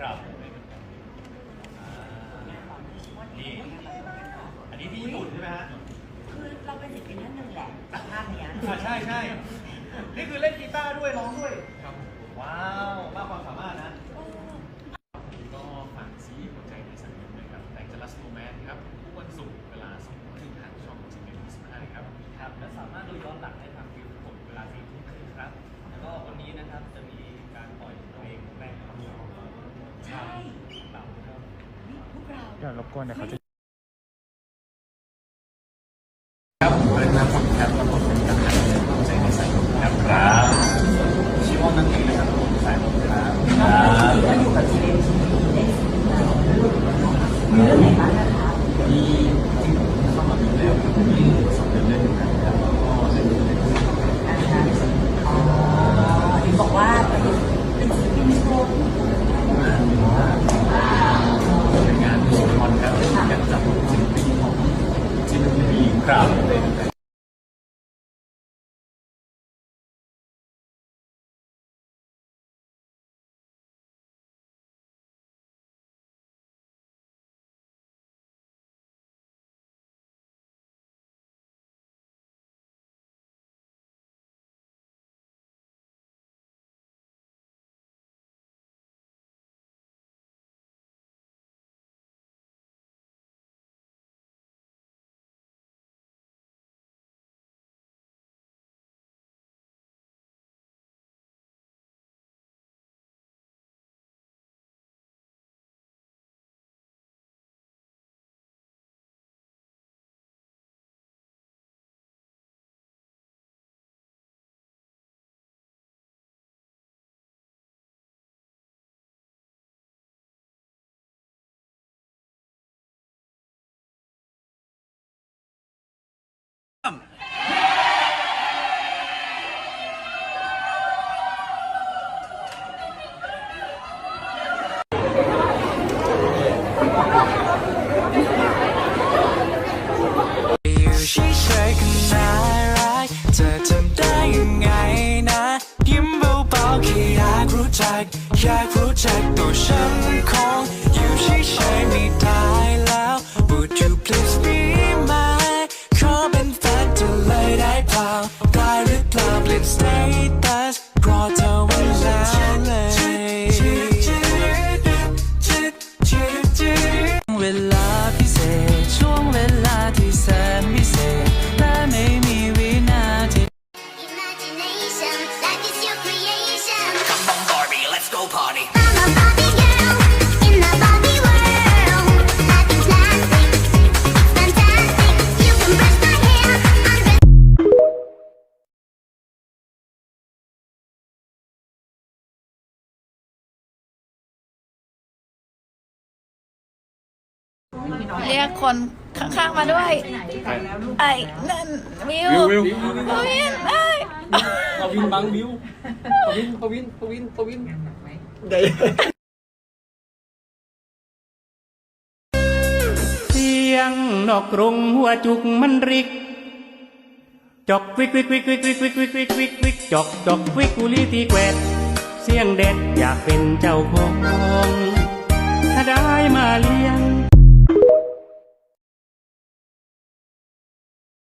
ครับอ่านี่อันนี้ที่ญี่ปุ่นใช่ไหมฮะคือเราเป็นศิลปินท่านหนึ่งแหละจากภาพเนี้ยอ่าใช่ใช่นี่คือเล่นกีตาร์ด้วยร้องด้วย ครับว้าวมากความสามารถนะก็ฝากซีรีส์หัวใจในสังคมเลยครับแต่งจะรัสโรแมนครับทุกวันศุกร์เวลาสองทุ่มครึ่งทางช่องจีเอ็มสิบห้าครับ ครับ และสามารถดูย้อนหลังได้ทางวิวผมเวลาสี่ทุ่มครึ่งครับ แล้วก็วันนี้นะครับจะมีการปล่อยเพลงแรกของเรา ใช่ เราครับ นี่พวก เดี๋ยวรบกวนเดี๋ยวเขาจะครับเป็นนามผมครับผมเป็นทหารหัวใจในสายคมครับครับชิวอนนั่นเองนะครับผมสายผมครับ crowd. อยากรู้จักตัวฉันคงอยู่เฉยๆไม่ได้แล้ว Would you please be mine ขอเป็นแฟนเธอเลยได้เปล่าได้หรือเปล่าเปลี่ยน status รอเธอ เรียกคนข้างๆมาด้วย ไอ้นั่นวิววิววิวไอ้ปวินบังวิวปวินปวินปวินปวินเสียงนอกกรงหัวจุกมันริกจอกวิกวิกวิกวิกวิกวิกวิกวิกวิกวิกจอกจอกวิกกุลีที่แกวดเสียงเด็ดอยากเป็นเจ้าของถ้าได้มาเลี้ยง